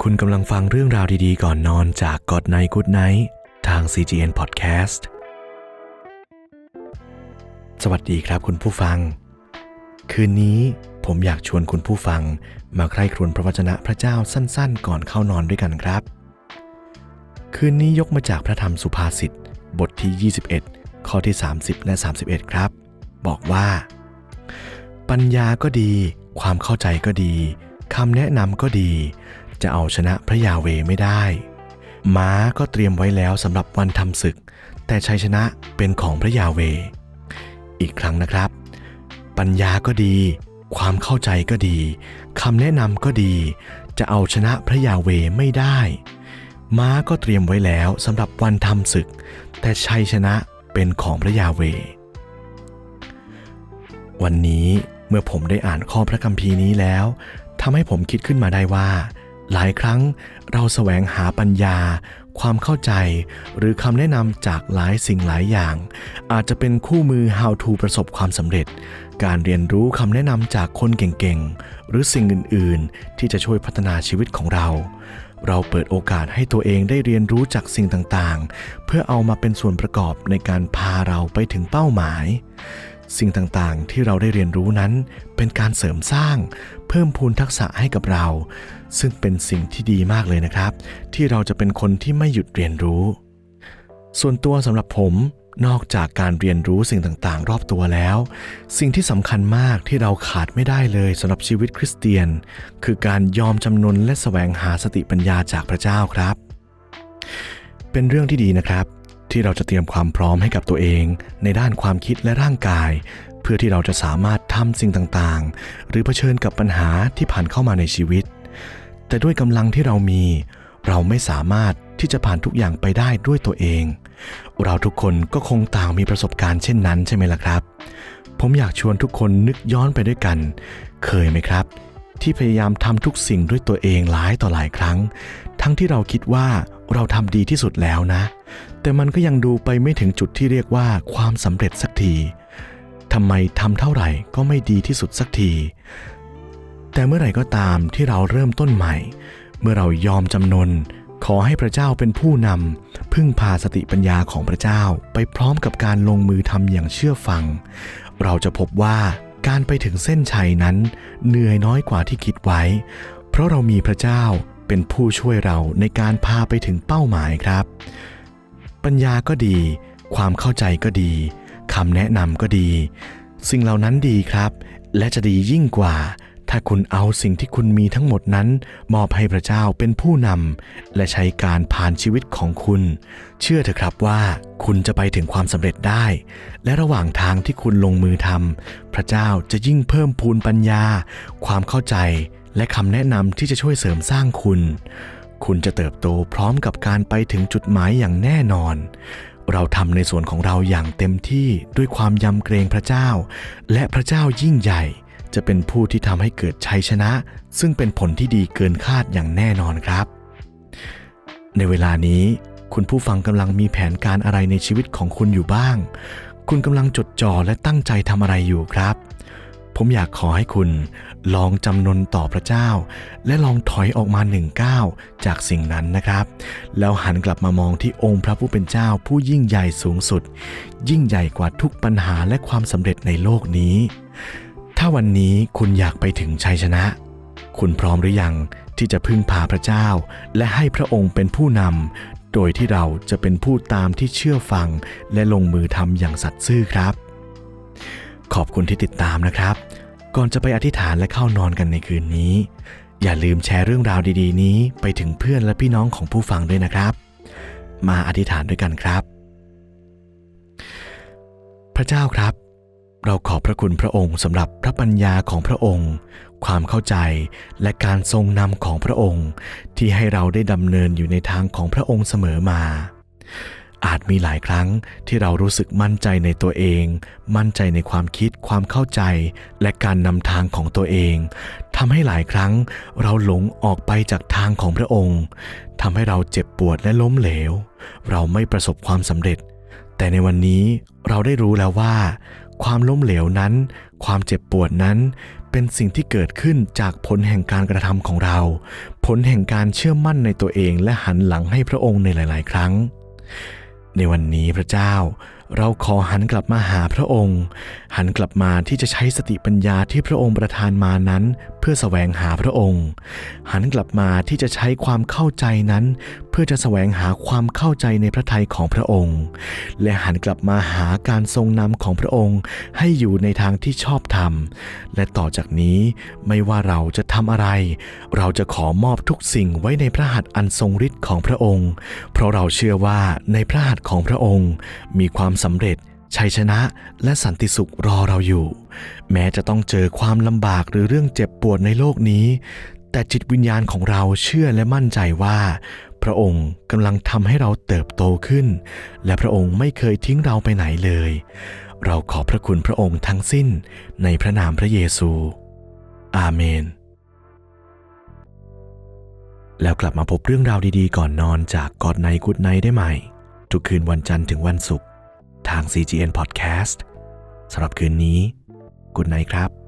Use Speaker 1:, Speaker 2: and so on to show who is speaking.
Speaker 1: คุณกำลังฟังเรื่องราวดีๆ ก่อนนอนจากกอดไนกูดไนท์ทาง CGN Podcast สวัสดีครับคุณผู้ฟัง คืนนี้ผมอยากชวนคุณผู้ฟังมาใคร่ครวญพระวจนะพระเจ้าสั้นๆ ก่อนเข้านอนด้วยกันครับ คืนนี้ยกมาจากพระธรรมสุภาษิตบทที่ 21 ข้อที่ 30 และ 31 ครับ บอกว่า ปัญญาก็ดี ความเข้าใจก็ดีคำแนะนำก็ดี จะเอาชนะพระยาเวไม่ได้ ม้าก็เตรียมไว้แล้วสำหรับวันทำศึก แต่ชัยชนะเป็นของพระยาเว อีกครั้งนะครับ ปัญญาก็ดี ความเข้าใจก็ดีคำแนะนำก็ดี จะเอาชนะพระยาเวไม่ได้ ม้าก็เตรียมไว้แล้วสำหรับวันทำศึก แต่ชัยชนะเป็นของพระยาเว วันนี้เมื่อผมได้อ่านข้อพระคัมภีร์นี้แล้วทำให้ผมคิดขึ้นมาได้ว่า หลายครั้งเราแสวงหาปัญญา ความเข้าใจ หรือคำแนะนำจากหลายสิ่งหลายอย่าง อาจจะเป็นคู่มือ how to ประสบความสำเร็จ การเรียนรู้คำแนะนำจากคนเก่งๆ หรือสิ่งอื่นๆ ที่จะช่วยพัฒนาชีวิตของเรา เราเปิดโอกาสให้ตัวเองได้เรียนรู้จากสิ่งต่างๆ เพื่อเอามาเป็นส่วนประกอบในการพาเราไปถึงเป้าหมาย สิ่งต่างๆ ที่เราได้เรียนรู้นั้นเป็นการเสริมสร้าง เพิ่มพูนทักษะให้กับเรา ซึ่งเป็นสิ่งที่ดีมากเลยนะครับ ที่เราจะเป็นคนที่ไม่หยุดเรียนรู้ ส่วนตัวสำหรับผมนอกจากการเรียนรู้สิ่งต่างๆ รอบตัวแล้ว สิ่งที่สำคัญมากที่เราขาดไม่ได้เลยสำหรับชีวิตคริสเตียน คือการยอมจำนนและแสวงหาสติปัญญาจากพระเจ้าครับ เป็นเรื่องที่ดีนะครับ ที่เราจะเตรียมความพร้อมให้กับตัวเอง ในด้านความคิดและร่างกาย เพื่อที่เราจะสามารถทำสิ่งต่างๆ หรือเผชิญกับปัญหาที่ผ่านเข้ามาในชีวิต แต่ด้วยกำลังที่เรามี เราไม่สามารถที่จะผ่านทุกอย่างไปได้ด้วยตัวเอง เราทุกคนก็คงต่างมีประสบการณ์เช่นนั้นใช่ไหมล่ะครับ ผมอยากชวนทุกคนนึกย้อนไปด้วยกัน เคยไหมครับ ที่พยายามทำทุกสิ่งด้วยตัวเองหลายต่อหลายครั้ง ทั้งที่เราคิดว่าเราทำดีที่สุดแล้วนะ แต่มันก็ยังดูไปไม่ถึงจุดที่เรียกว่าความสำเร็จสักทีทำไมทำเท่าไหร่ก็ไม่ดีที่สุดสักที แต่เมื่อไหร่ก็ตามที่เราเริ่มต้นใหม่ เมื่อเรายอมจำนน ขอให้พระเจ้าเป็นผู้นำพึ่งพาสติปัญญาของพระเจ้า ไปพร้อมกับการลงมือทำอย่างเชื่อฟัง เราจะพบว่า การไปถึงเส้นชัยนั้นเหนื่อยน้อยกว่าที่คิดไว้ เพราะเรามีพระเจ้าเป็นผู้ช่วยเราในการพาไปถึงเป้าหมายครับ ปัญญาก็ดี ความเข้าใจก็ดีคำแนะนำก็ดี สิ่งเหล่านั้นดีครับ และจะดียิ่งกว่า ถ้าคุณเอาสิ่งที่คุณมีทั้งหมดนั้น มอบให้พระเจ้าเป็นผู้นำและใช้การผ่านชีวิตของคุณ เชื่อเถอะครับว่าคุณจะไปถึงความสำเร็จได้ และระหว่างทางที่คุณลงมือทำพระเจ้าจะยิ่งเพิ่มพูนปัญญา ความเข้าใจ และคำแนะนำที่จะช่วยเสริมสร้างคุณ คุณจะเติบโตพร้อมกับการไปถึงจุดหมายอย่างแน่นอนเราทำในส่วนของเราอย่างเต็มที่ด้วยความยำเกรงพระเจ้า และพระเจ้ายิ่งใหญ่ จะเป็นผู้ที่ทำให้เกิดชัยชนะ ซึ่งเป็นผลที่ดีเกินคาดอย่างแน่นอนครับ ในเวลานี้คุณผู้ฟังกำลังมีแผนการอะไรในชีวิตของคุณอยู่บ้าง คุณกำลังจดจ่อและตั้งใจทำอะไรอยู่ครับ ผมอยากขอให้คุณลองจำนนต่อพระเจ้า และลองถอยออกมาหนึ่งก้าวจากสิ่งนั้นนะครับ แล้วหันกลับมามองที่องค์พระผู้เป็นเจ้าผู้ยิ่งใหญ่สูงสุด ยิ่งใหญ่กว่าทุกปัญหาและความสำเร็จในโลกนี้ ถ้าวันนี้คุณอยากไปถึงชัยชนะ คุณพร้อมหรือยังที่จะพึ่งพาพระเจ้า และให้พระองค์เป็นผู้นำ โดยที่เราจะเป็นผู้ตามที่เชื่อฟัง และลงมือทำอย่างสัตย์ซื่อครับ ขอบคุณที่ติดตามนะครับ ก่อนจะไปอธิษฐานและเข้านอนกันในคืนนี้ อย่าลืมแชร์เรื่องราวดี ๆ นี้ ไปถึงเพื่อนและพี่น้องของผู้ฟังด้วยนะครับ มาอธิษฐานด้วยกันครับ พระเจ้าครับ เราขอบพระคุณพระองค์สำหรับพระปัญญาของพระองค์ ความเข้าใจและการทรงนำของพระองค์ ที่ให้เราได้ดำเนินอยู่ในทางของพระองค์เสมอมา อาจมีหลายครั้งที่เรารู้สึกมั่นใจในตัวเอง มั่นใจในความคิดความเข้าใจ และการนำทางของตัวเองทำให้หลายครั้งเราหลงออกไปจากทางของพระองค์ทำให้เราเจ็บปวดและล้มเหลว เราไม่ประสบความสำเร็จ แต่ในวันนี้เราได้รู้แล้วว่า ความล้มเหลวนั้น ความเจ็บปวดนั้น เป็นสิ่งที่เกิดขึ้นจากผลแห่งการกระทำของเรา ผลแห่งการเชื่อมั่นในตัวเองและหันหลังให้พระองค์ในหลาย ๆ ครั้ง ในวันนี้พระเจ้า เราขอหันกลับมาหาพระองค์ หันกลับมาที่จะใช้สติปัญญาที่พระองค์ประทานมานั้น เพื่อแสวงหาพระองค์ หันกลับมาที่จะใช้ความเข้าใจนั้น เพื่อจะแสวงหาความเข้าใจในพระทัยของพระองค์ และหันกลับมาหาการทรงนำของพระองค์ให้อยู่ในทางที่ชอบธรรม และต่อจากนี้ไม่ว่าเราจะทำอะไร เราจะขอมอบทุกสิ่งไว้ในพระหัตถ์อันทรงฤทธิ์ของพระองค์ เพราะเราเชื่อว่าในพระหัตถ์ของพระองค์ มีความสำเร็จชัยชนะและสันติสุขรอเราอยู่ แม้จะต้องเจอความลำบากหรือเรื่องเจ็บปวดในโลกนี้ แต่จิตวิญญาณของเราเชื่อและมั่นใจว่า พระองค์กำลังทำให้เราเติบโตขึ้น และพระองค์ไม่เคยทิ้งเราไปไหนเลย เราขอบพระคุณพระองค์ทั้งสิ้นในพระนามพระเยซู อาเมน แล้วกลับมาพบเรื่องราวดีๆ ก่อนนอนจากกอดไนกุดไนได้ใหม่ ทุกคืนวันจันทร์ถึงวันศุกร์ทาง CGN Podcast สำหรับคืนนี้กุดไนครับ